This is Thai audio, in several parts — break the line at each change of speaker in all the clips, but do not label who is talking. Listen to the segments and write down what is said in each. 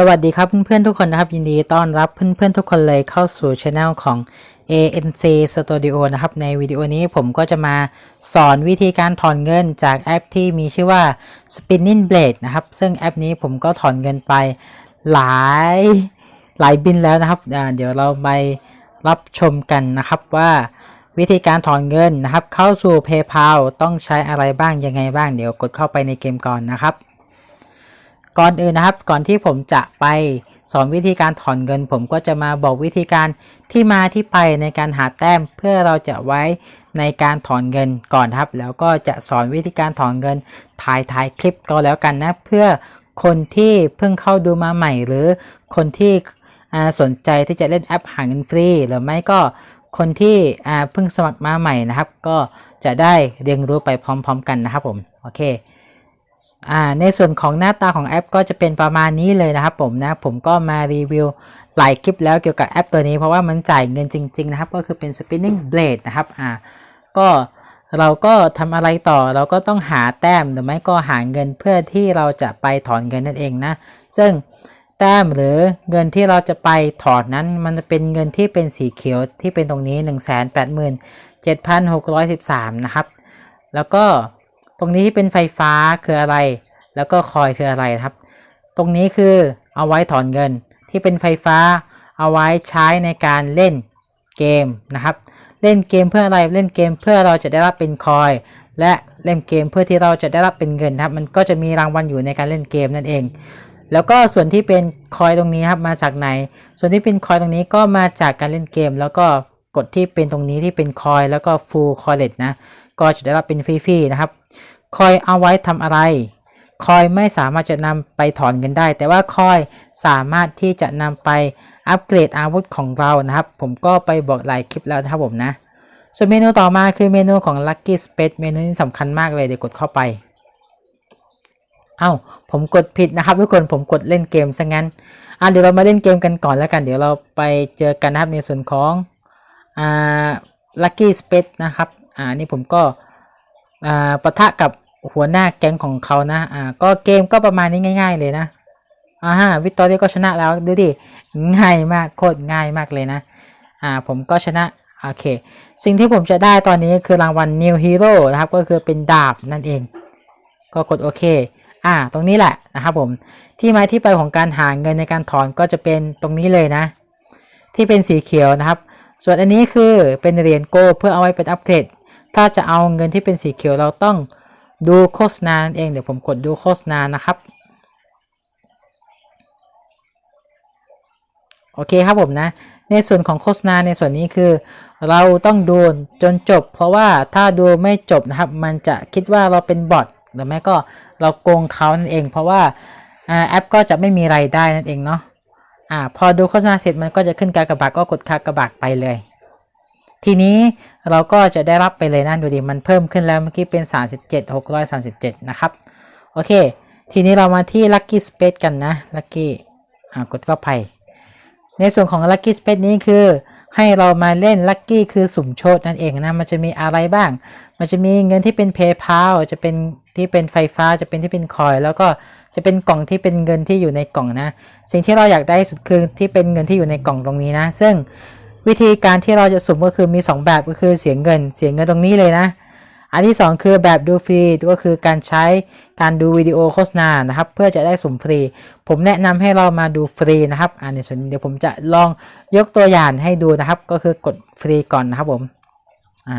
สวัสดีครับเพื่อนๆทุกคนนะครับ ยินดีต้อนรับเพื่อนๆทุกคนเลยเข้าสู่ช anel ของ ANC Studio นะครับ ในวิดีโอนี้ผมก็จะมาสอนวิธีการถอนเงินจากแอปที่มีชื่อว่า Spinning Blade นะครับ ซึ่งแอปนี้ผมก็ถอนเงินไปหลายหลายบินแล้วนะครับ เดี๋ยวเราไปรับชมกันนะครับว่าวิธีการถอนเงินนะครับ เข้าสู่ PayPal ต้องใช้อะไรบ้างยังไงบ้าง เดี๋ยวกดเข้าไปในเกมก่อนนะครับ ก่อนอื่นนะครับ ก่อนที่ผมจะไปสอนวิธีการถอนเงิน ผมก็จะมาบอกวิธีการที่มาที่ไปในการหาแต้ม เพื่อเราจะไว้ในการถอนเงินก่อนครับ แล้วก็จะสอนวิธีการถอนเงินถ่ายถ่ายคลิปก็แล้วกันนะ เพื่อคนที่เพิ่งเข้าดูมาใหม่ หรือคนที่สนใจที่จะเล่นแอปหาเงินฟรี หรือไม่ก็คนที่เพิ่งสมัครมาใหม่นะครับ ก็จะได้เรียนรู้ไปพร้อม ๆ กันนะครับผมโอเค ในส่วนของหน้าตาของแอปก็จะเป็นประมาณนี้เลยนะครับผมนะผมก็มารีวิวหลายคลิปแล้วเกี่ยวกับแอปตัวนี้เพราะว่ามันจ่ายเงินจริง ๆ นะครับ ก็คือเป็น spinning blade นะครับอ่าก็เราก็ทำอะไรต่อเราก็ต้องหาแต้มหรือไม่ก็หาเงินเพื่อที่เราจะไปถอนเงินนั่นเองนะ ซึ่งแต้มหรือเงินที่เราจะไปถอนนั้น มันจะเป็นเงินที่เป็นสีเขียวที่เป็นตรงนี้ 187,613 นะครับ แล้วก็ ตรงนี้ที่เป็นไฟฟ้าคืออะไร แล้วก็คอยคืออะไรครับ ตรงนี้คือเอาไว้ถอนเงินที่เป็นไฟฟ้าเอาไว้ใช้ในการเล่นเกมนะครับ เล่นเกมเพื่ออะไรเล่นเกมเพื่อเราจะได้รับเป็นคอยและเล่นเกมเพื่อที่เราจะได้รับเป็นเงินครับ มันก็จะมีรางวัลอยู่ในการเล่นเกมนั่นเอง แล้วก็ส่วนที่เป็นคอยตรงนี้ครับมาจากไหน ส่วนที่เป็นคอยตรงนี้ก็มาจากการเล่นเกม แล้วก็ ดที่เป็นตรงนี้ที่เป็นคอยแล้วก็ full c o l l e นะ ก็จะได้รับเป็นฟรีๆนะครับ คอยเอาไว้ทำอะไร คอยไม่สามารถจะนำไปถอนเงินได้ แต่ว่าคอยสามารถที่จะนำไปอัปเกรดอาวุธของเรานะครับ ผมก็ไปบอกหลายคลิปแล้วนะครับผมนะ ส่วนเมนูต่อมาคือเมนูของ Lucky Space เมนูนี้สำคัญมากเลยเดี๋ยวกดเข้าไปเอ้าผมกดผิดนะครับทุกคนผมกดเล่นเกมซะงั้นอะเดี๋ยวเรามาเล่นเกมกันก่อนแล้วกัน เดี๋ยวเราไปเจอกันนะครับในส่วนของ อ่า Lucky Space นะครับอ่านี่ผมก็อ่าปะทะกับหัวหน้าแก๊งของเขานะอ่าก็เกมก็ประมาณนี้ง่าย ๆ เลยนะอ่าฮะวิตตอรี่ก็ชนะแล้วดูดิง่ายมากโคตรง่ายมากเลยนะอ่าผมก็ชนะโอเค สิ่งที่ผมจะได้ตอนนี้คือรางวัล New Hero นะครับก็คือเป็นดาบนั่นเอง ก็กดโอเคอ่าตรงนี้แหละนะครับผมที่มาที่ไปของการหาเงินในการถอนก็จะเป็นตรงนี้เลยนะ ที่เป็นสีเขียวนะครับ ส่วนอันนี้คือเป็นเหรียญโกเพื่อเอาไว้เป็นอัปเกรด ถ้าจะเอาเงินที่เป็นสีเขียวเราต้องดูโฆษณานั่นเองเดี๋ยวผมกดดูโฆษณานะครับ โอเคครับผมนะ ในส่วนของโฆษณาในส่วนนี้คือ เราต้องดูจนจบ เพราะว่าถ้าดูไม่จบนะครับ มันจะคิดว่าเราเป็นบอทหรือไม่ก็เราโกงเขานั่นเอง เพราะว่าอ่าแอปก็จะไม่มีไรายได้นั่นเองเนาะ อ่าพอดูโฆษณาเสร็จมันก็จะขึ้นการกระบาดก็กดคากระบาดไปเลย ทีนี้เราก็จะได้รับไปเลยนะดูดิมันเพิ่มขึ้นแล้วเมื่อกี้เป็น 37 637 นะครับ โอเค ทีนี้เรามาที่ Lucky Space กันนะ Lucky อ่ากดก็ไป ในส่วนของ Lucky Space นี้คือ ให้เรามาเล่นลัคกี้คือสุ่มโชคนั่นเองนะ มันจะมีอะไรบ้าง มันจะมีเงินที่เป็น PayPal จะเป็นที่เป็นไฟฟ้า จะเป็นที่เป็นคอย แล้วก็จะเป็นกล่องที่เป็นเงินที่อยู่ในกล่องนะ สิ่งที่เราอยากได้สุดคือที่เป็นเงินที่อยู่ในกล่องตรงนี้นะ ซึ่งวิธีการที่เราจะสุ่มก็คือมี 2 แบบก็คือเสียเงิน เสียเงินตรงนี้เลยนะ อันที่ 2 คือแบบดูฟรีก็คือการใช้การดูวิดีโอโฆษณานะครับ เพื่อจะได้สุ่มฟรี ผมแนะนำให้เรามาดูฟรีนะครับอันนี้ส่วนเดี๋ยวผมจะลองยกตัวอย่างให้ดูนะครับ ก็คือกดฟรีก่อนนะครับผมอ่า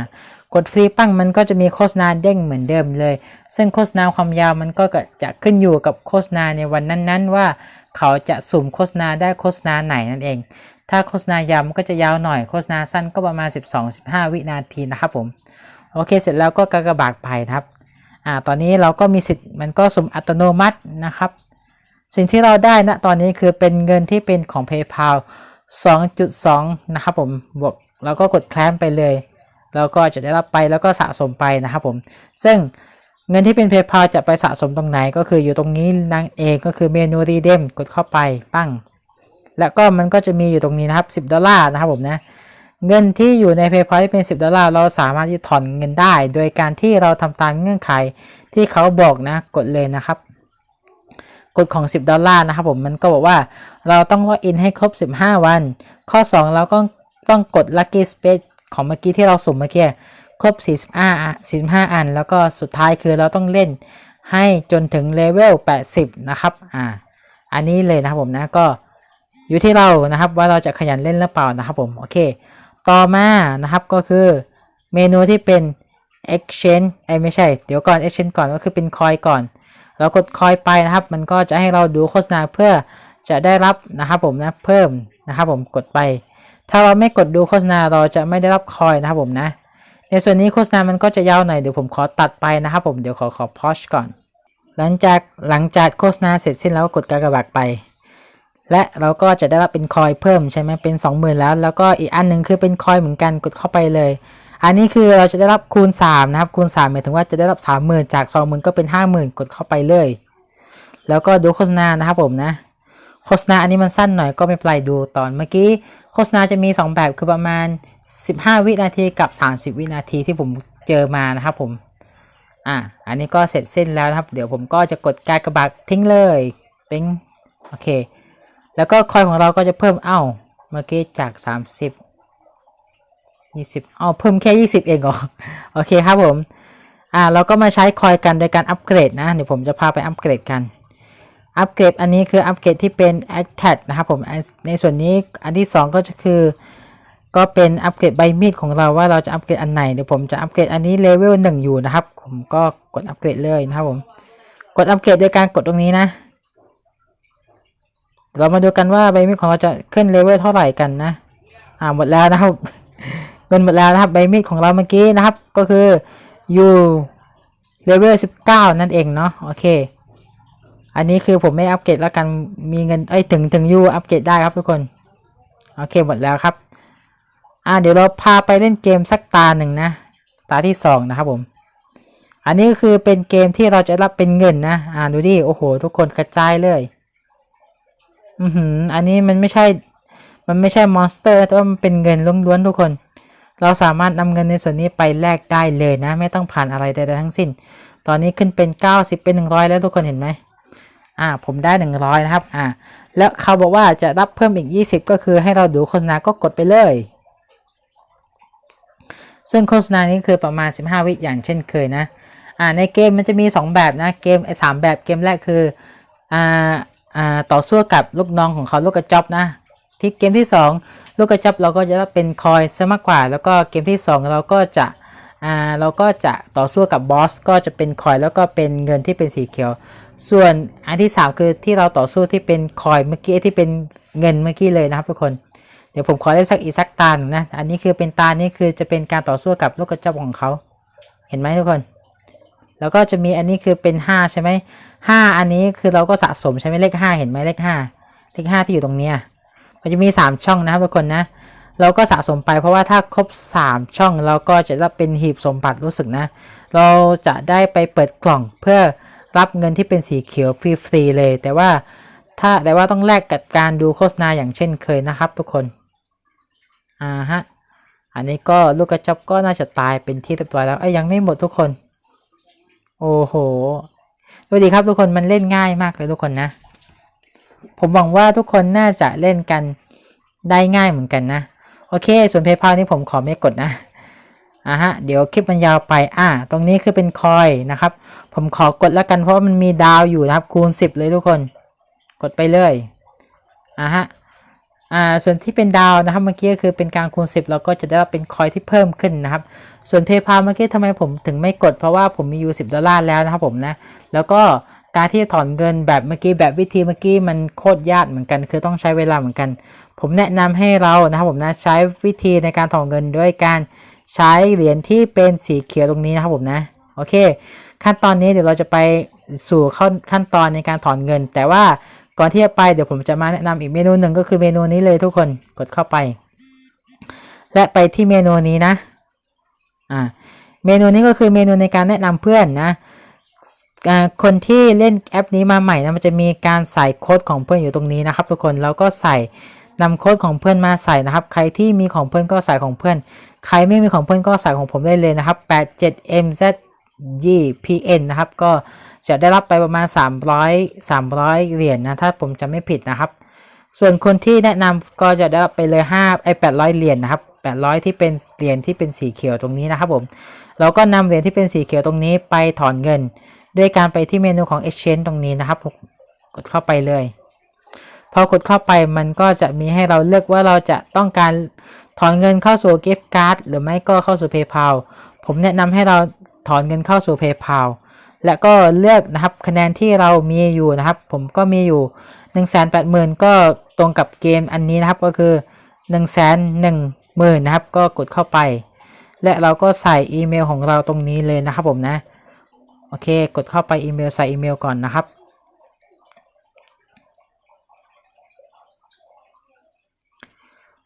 กดฟรีปั้งมันก็จะมีโฆษณาเด้งเหมือนเดิมเลย ซึ่งโฆษณาความยาวมันก็จะขึ้นอยู่กับโฆษณาในวันนั้นๆ ว่าเขาจะสุ่มโฆษณาได้โฆษณาไหนนั่นเอง ถ้าโฆษณายาวมันก็จะยาวหน่อย โฆษณาสั้นก็ประมาณ 12-15 วินาทีนะครับผม โอเค เสร็จแล้วก็กากบาดไปครับอ่าตอนนี้เราก็มีสิทธิ์มันก็สุ่มอัตโนมัตินะครับ สิ่งที่เราได้นะตอนนี้คือเป็นเงินที่เป็นของ PayPal 2.2 นะครับผมบวกแล้วก็กดแคลมไปเลย แล้วก็จะได้รับไปแล้วก็สะสมไปนะครับผม ซึ่งเงินที่เป็น PayPal จะไปสะสมตรงไหนก็คืออยู่ตรงนี้นั่นเองก็คือเมนูรีเดมกดเข้าไปปั้ง แล้วก็มันก็จะมีอยู่ตรงนี้นะครับ 10 ดอลลาร์นะครับผมนะ เงินที่อยู่ใน PayPal ที่เป็น 10 ดอลลาร์เราสามารถที่ถอนเงินได้ โดยการที่เราทำตามเงื่อนไขที่เขาบอกนะกดเลยนะครับกฎของ 10 ดอลลาร์นะครับผมมันก็บอกว่าเราต้องล็อกอินให้ครบ 15 วัน ข้อ 2 เราก็ต้องกด Lucky Space ของเมื่อกี้ที่เราสุ่มเมื่อกี้ครบ 45 45 อัน แล้วก็สุดท้ายคือเราต้องเล่นให้จนถึงเลเวล 80 นะครับ อ่า อันนี้เลยนะครับผมนะ ก็อยู่ที่เรานะครับว่าเราจะขยันเล่นหรือเปล่านะครับผม โอเค ต่อมานะครับก็คือเมนูที่เป็น exchange ไอ้ยไม่ใช่ เดี๋ยวก่อน exchange ก่อนก็คือเป็นคอยก่อน เรากดคอยไปนะครับ มันก็จะให้เราดูโฆษณาเพื่อจะได้รับนะครับผมนะเพิ่มนะครับผมกดไป ถ้าเราไม่กดดูโฆษณาเราจะไม่ได้รับคอยนะครับผมนะ ในส่วนนี้โฆษณามันก็จะยาวหน่อยเดี๋ยวผมขอตัดไปนะครับผมเดี๋ยวขอขอพอชก่อน หลังจากหลังจากโฆษณาเสร็จสิ้นแล้วก็กดกากบาทไป และเราก็จะได้รับเป็นคอยเพิ่มใช่ไหมเป็น 20,000 แล้ว แล้วก็อีกอันหนึ่งคือเป็นคอยเหมือนกันกดเข้าไปเลย อันนี้คือเราจะได้รับคูณ 3 นะครับ คูณ3หมายถึงว่าจะได้รับ 30,000 จาก 20,000 ก็เป็น 50,000 กดเข้าไปเลย แล้วก็ดูโฆษณานะครับผมนะโฆษณาอันนี้มันสั้นหน่อยก็ไม่เป็นไรดูตอนเมื่อกี้โฆษณาจะมี 2 แบบคือประมาณ 15 วินาทีกับ 30 วินาทีที่ผมเจอมานะครับผมอะอันนี้ก็เสร็จสิ้นแล้วนะครับ เดี๋ยวผมก็จะกดการกระบาดทิ้งเลยเป็นโอเค แล้วก็คอยของเราก็จะเพิ่มเอ้าเมื่อกี้จาก 30 20เอ้าเพิ่มแค่ 20 เองเหรอโอเคครับผมอ่าเราก็มาใช้คอยกันโดยการอัปเกรดนะเดี๋ยวผมจะพาไปอัปเกรดกันอัปเกรดอันนี้คืออัปเกรดที่เป็น Attack นะครับผมในส่วนนี้อันที่ 2 ก็จะคือ ก็เป็นอัปเกรดใบมีดของเราว่าเราจะอัปเกรดอันไหนเดี๋ยวผมจะอัปเกรดอันนี้เลเวลหนึ่งอยู่นะครับ ผมก็กดอัปเกรดเลยนะครับผมกดอัปเกรดโดยการกดตรงนี้นะ เรามาดูกันว่าใบมีดของเราจะขึ้นเลเวลเท่าไหร่กันนะ อ่าหมดแล้วนะครับเงินหมดแล้วนะครับใบมีดของเราเมื่อกี้นะครับ ก็คืออยู่เลเวล19นั่นเองเนาะโอเค อันนี้คือผมไม่อัปเกรดแล้วกันมีเงินเอ้ถึงถึงยูอัปเกรดได้ครับทุกคนโอเคหมดแล้วครับ อ่าเดี๋ยวเราพาไปเล่นเกมสักตาหนึ่งนะ ตาที่สองนะครับผม อันนี้คือเป็นเกมที่เราจะรับเป็นเงินนะ อ่าดูดิโอ้โห ทุกคนกระจายเลย อือหือ อันนี้มันไม่ใช่ มันไม่ใช่มอนสเตอร์ แต่ว่ามันเป็นเงินล้วนๆทุกคน เราสามารถนำเงินในส่วนนี้ไปแลกได้เลยนะ ไม่ต้องผ่านอะไรใดๆทั้งสิ้น ตอนนี้ขึ้นเป็น 90 เป็น 100 แล้วทุกคนเห็นไหมอ่า ผมได้ 100 นะครับ อ่า แล้วเขาบอกว่าจะรับเพิ่มอีก 20 ก็คือให้เราดูโฆษณาก็กดไปเลย ซึ่งโฆษณานี้คือประมาณ 15 วิอย่างเช่นเคยนะ อ่า ในเกมมันจะมี 2 แบบนะ เกมไอ้สามแบบ เกมแรกคือ อ่า ต่อสู้กับลูกน้องของเขาลูกกระจอบนะ ที่เกมที่ 2 ลูกกระจับเราก็จะเป็นคอยซะมากกว่า แล้วก็เกมที่ 2 เราก็จะเราก็จะต่อสู้กับบอสก็จะเป็นคอยแล้วก็เป็นเงินที่เป็นสีเขียว ส่วนอันที่ 3 คือที่เราต่อสู้ที่เป็นคอยเมื่อกี้ที่เป็นเงินเมื่อกี้เลยนะครับทุกคนเดี๋ยวผมขอได้สักอีกสักตาหนึ่งนะ อันนี้คือเป็นตา นี้คือจะเป็นการต่อสู้กับลูกกระจับของเขา เห็นไหมทุกคน แล้วก็จะมีอันนี้คือเป็น 5 ใช่ไหมห้าอันนี้คือเราก็สะสมใช่ไหมเลข 5 เห็นไหมเลข 5 เลข 5 ที่อยู่ตรงเนี้ยมันจะมี 3 ช่องนะครับทุกคนนะ เราก็สะสมไปเพราะว่าถ้าครบ 3 ช่องเราก็จะรับเป็นหีบสมบัติรู้สึกนะ เราจะได้ไปเปิดกล่องเพื่อรับเงินที่เป็นสีเขียวฟรีๆเลย แต่ว่าถ้าแต่ว่าต้องแลกกับการดูโฆษณาอย่างเช่นเคยนะครับทุกคนอ่าฮะอันนี้ก็ลูกกระจบก็น่าจะตายเป็นที่เรียบร้อยแล้วไอ้ยังไม่หมดทุกคน โอ้โหดูดีครับทุกคนมันเล่นง่ายมากเลยทุกคนนะ ผมหวังว่าทุกคนน่าจะเล่นกันได้ง่ายเหมือนกันนะ โอเค ส่วนเพย์พานี่ผมขอไม่กดนะอะฮะ เดี๋ยวคลิปมันยาวไป อ่าตรงนี้คือเป็นคอยนะครับ ผมขอกดแล้วกันเพราะมันมีดาวอยู่นะครับ คูณ 10 เลยทุกคน กดไปเลยอะฮะ อ่าส่วนที่เป็นดาวนะครับเมื่อกี้คือเป็นการคูณ 10เราก็จะได้รับเป็นคอยที่เพิ่มขึ้นนะครับ ส่วนเพย์พาเมื่อกี้ทำไมผมถึงไม่กดเพราะว่าผมมีอยู่ 10 ดอลลาร์แล้วนะครับผมนะ แล้วก็การที่ถอนเงินแบบเมื่อกี้แบบวิธีเมื่อกี้มันโคตรยากเหมือนกัน คือต้องใช้เวลาเหมือนกัน ผมแนะนำให้เรานะครับผมนะใช้วิธีในการถอนเงินด้วยการใช้เหรียญที่เป็นสีเขียวตรงนี้นะครับผมนะโอเค ขั้นตอนนี้เดี๋ยวเราจะไปสู่ขั้นตอนในการถอนเงิน แต่ว่า ก่อนที่จะไปเดี๋ยวผมจะมาแนะนำอีกเมนูหนึ่งก็คือเมนูนี้เลยทุกคนกดเข้าไป และไปที่เมนูนี้นะอ่าเมนูนี้ก็คือเมนูในการแนะนำเพื่อนนะคนที่เล่นแอปนี้มาใหม่นะมันจะมีการใส่โค้ดของเพื่อนอยู่ตรงนี้นะครับ ทุกคนแล้วก็ใส่นำโค้ดของเพื่อนมาใส่นะครับ ใครที่มีของเพื่อนก็ใส่ของเพื่อน ใครไม่มีของเพื่อนก็ใส่ของผมได้เลยนะครับ 87mzgpn นะครับก็ จะได้รับไปประมาณ 300 300 เหรียญนนะถ้าผมจำไม่ผิดนะครับ ส่วนคนที่แนะนำก็จะได้รับไปเลย5ไอ้800 เหรียญนนะครับ 800 ที่เป็นเหรียญที่เป็นสีเขียวตรงนี้นะครับผมเราก็นำเหรียญที่เป็นสีเขียวตรงนี้ไปถอนเงิน ด้วยการไปที่เมนูของ exchange ตรงนี้นะครับผมกดเข้าไปเลยพอกดเข้าไปมันก็จะมีให้เราเลือกว่าเราจะต้องการถอนเงินเข้าสู่ gift card หรือไม่ก็เข้าสู่ PayPal ผมแนะนำให้เราถอนเงินเข้าสู่ PayPal และก็เลือกนะครับคะแนนที่เรามีอยู่นะครับ ผมก็มีอยู่ 1 8 0 0 0 0 ก็ตรงกับเกมอันนี้นะครับก็คือ 1 1 0 0 0 0นะครับ ก็กดเข้าไป และเราก็ใส่อีเมลของเราตรงนี้เลยนะครับผมนะ โอเค กดเข้าไปอีเมลใส่อีเมลก่อนนะครับ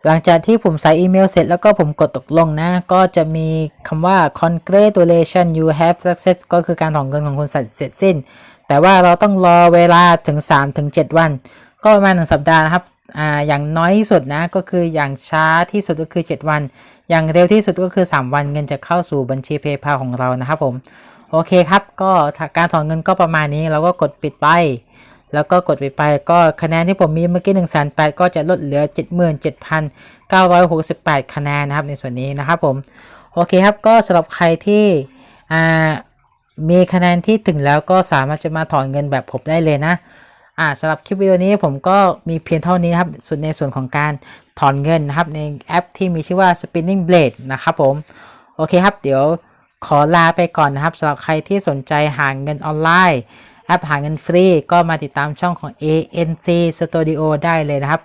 หลังจากที่ผมใส่อีเมลเสร็จแล้วก็ผมกดตกลงนะ ก็จะมีคำว่า congratulation you have success ก็คือการถอนเงินของคุณเสร็จสิ้น แต่ว่าเราต้องรอเวลาถึง 3-7 วัน ก็ประมาณหนึ่งสัปดาห์นะครับอ่าอย่างน้อยที่สุดนะก็คืออย่างช้าที่สุดก็คือ 7 วัน อย่างเร็วที่สุดก็คือ 3 วันเงินจะเข้าสู่บัญชี PayPal ของเรานะครับผม โอเคครับ ก็การถอนเงินก็ประมาณนี้เราก็กดปิดไป แล้วก็กดไปไปก็คะแนนที่ผมมีเมื่อกี้1นึ่งแสนแปก็จะลดเหลือ 77,968 คะแนนนะครับในส่วนนี้นะครับผม โอเคครับก็สำหรับใครที่มีคะแนนที่ถึงแล้วก็สามารถจะมาถอนเงินแบบผมได้เลยนะอ่าสำหรับคลิปวิดีโอนี้ผมก็มีเพียงเท่านี้นครับส่วนในส่วนของการถอนเงินนะครับในแอปที่มีชื่อว่า Spinning Blade นะครับผม โอเคครับ เดี๋ยวขอลาไปก่อนนะครับสำหรับใครที่สนใจหาเงินออนไลน์ ปหาเงินฟรีก็มาติดตามช่องของ ANC Studio ได้เลยนะครับ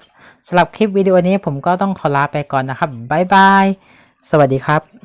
สำหรับคลิปวิดีโอนี้ผมก็ต้องขอลาไปก่อนนะครับบ๊ายบาย สวัสดีครับ